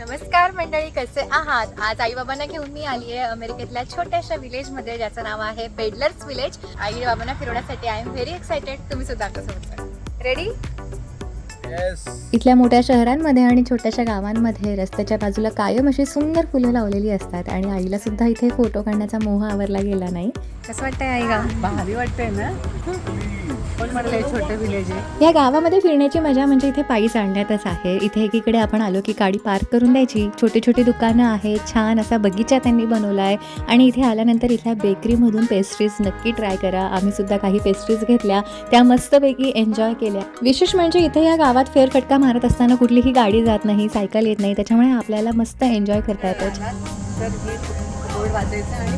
नमस्कार मंडळी कसे आहात? आज आई बाबांना घेऊन मी आली आहे अमेरिकेतल्या छोट्याशा विलेजमध्ये ज्याचं नाव आहे पेडलर्स विलेज. आई बाबांना फिरवण्यासाठी आय एम व्हेरी एक्सायटेड तुम्ही सुद्धा कसं रेडी इथल्या मोठ्या शहरांमध्ये आणि छोट्याशा गावांमध्ये रस्त्याच्या बाजूला कायम अशी सुंदर फुलं लावलेली असतात आणि आईला सुद्धा इथे फोटो काढण्याचा मोह आवरला गेला नाही. कसं वाटतंय आई गा भारी वाटतंय ना? पण म्हटलं हे छोटं विलेज आहे? या गावामध्ये फिरण्याची मजा म्हणजे इथे पायी चालण्यातच आहे. इथे एकीकडे आपण आलो की गाडी पार्क करून द्यायची. छोटी छोटी दुकानं आहेत छान असा बगीचा त्यांनी बनवला आहे आणि इथे आल्यानंतर इथल्या बेकरीमधून पेस्ट्रीज नक्की ट्राय करा. आम्ही सुद्धा काही पेस्ट्रीज घेतल्या. त्या मस्तपैकी एन्जॉय केल्या. विशेष म्हणजे इथे या गावात फेरफटका मारत असताना कुठलीही गाडी जात नाही सायकल येत नाही त्याच्यामुळे आपल्याला मस्त एन्जॉय करता येतं.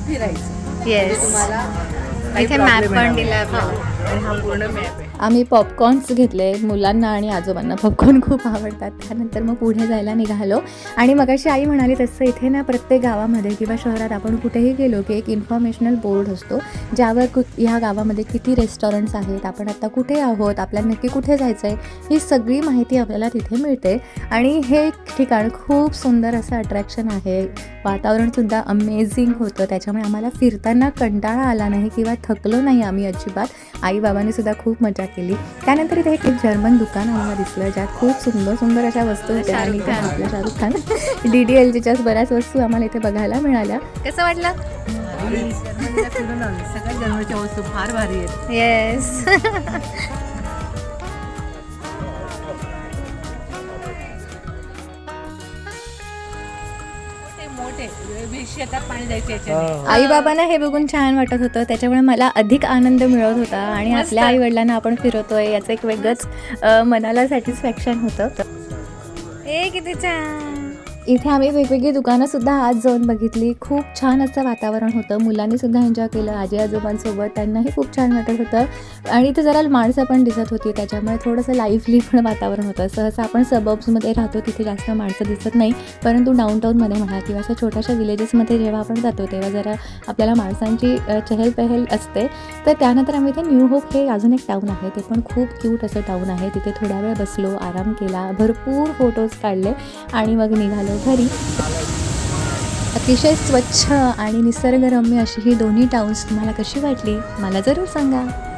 फिरायचं. म्हणजे येस तुम्हाला मॅप पण दिला. हा. पूर्ण मॅप आहे. आम्ही पॉपकॉर्न्स घेतले मुलांना आणि आजोबांना. पॉपकॉर्न खूप आवडतात. त्यानंतर मग पुढे जायला निघालो. आणि मगाशी आई म्हणाली तसं इथे ना प्रत्येक गावामध्ये किंवा शहरात आपण कुठेही गेलो की एक इन्फॉर्मेशनल बोर्ड असतो ज्यावर कु ह्या गावामध्ये किती रेस्टॉरंट्स आहेत आपण आता कुठे आहोत आपल्याला नक्की कुठे जायचं आहे ही सगळी माहिती आपल्याला तिथे मिळते. आणि हे ठिकाण खूप सुंदर असं अट्रॅक्शन आहे. वातावरणसुद्धा अमेझिंग होतं. त्याच्यामुळे आम्हाला फिरताना कंटाळा आला नाही किंवा थकलो नाही आम्ही अजिबात. आई बाबांनी सुद्धा खूप मजा केली. त्यानंतर इथे एक जर्मन दुकान आम्हाला दिसलं ज्यात खूप सुंदर सुंदर अशा वस्तू होत्या. आणि. आपल्या Shahrukh Khan D D L जीच्याच बऱ्याच वस्तू आम्हाला इथे बघायला मिळाल्या. कसं वाटलं? सगळ्या जर्मनीच्या वस्तू फार भारी आहेत. येस आई बाबांना हे बघून छान वाटत होतं. त्याच्यामुळे मला अधिक आनंद मिळत होता आणि. आपल्या आई वडिलांना आपण फिरवतोय याचं एक वेगळंच मनाला सॅटिस्फॅक्शन होतं. ए किती छान. इथे आम्ही वेगवेगळी दुकानं सुद्धा आज जाऊन बघितली. खूप छान असं वातावरण होतं. मुलांनी सुद्धा एन्जॉय केलं. आजी आजोबांसोबत त्यांनाही खूप छान वाटत होतं. आणि इथे जरा माणसं पण दिसत होती. त्याच्यामुळे थोडंसं लाईव्हली पण वातावरण होतं. सहसा आपण सबब्समध्ये राहतो तिथे जास्त माणसं दिसत नाही. परंतु डाऊनटाऊनमध्ये म्हणा किंवा अशा छोट्याशा विलेजेसमध्ये जेव्हा आपण जातो तेव्हा जरा आपल्याला माणसांची अ, चहलपहल असते. तर त्यानंतर आम्ही इथे न्यू होप हे अजून एक टाऊन आहे. ते पण खूप क्यूट असं टाऊन आहे. तिथे थोडा वेळ बसलो आराम केला भरपूर फोटोज काढले आणि मग निघालो. घरी अतिशय स्वच्छ आणि निसर्गरम्य अशी ही दोन्ही टाउन्स तुम्हाला कशी वाटली? मला जरूर सांगा.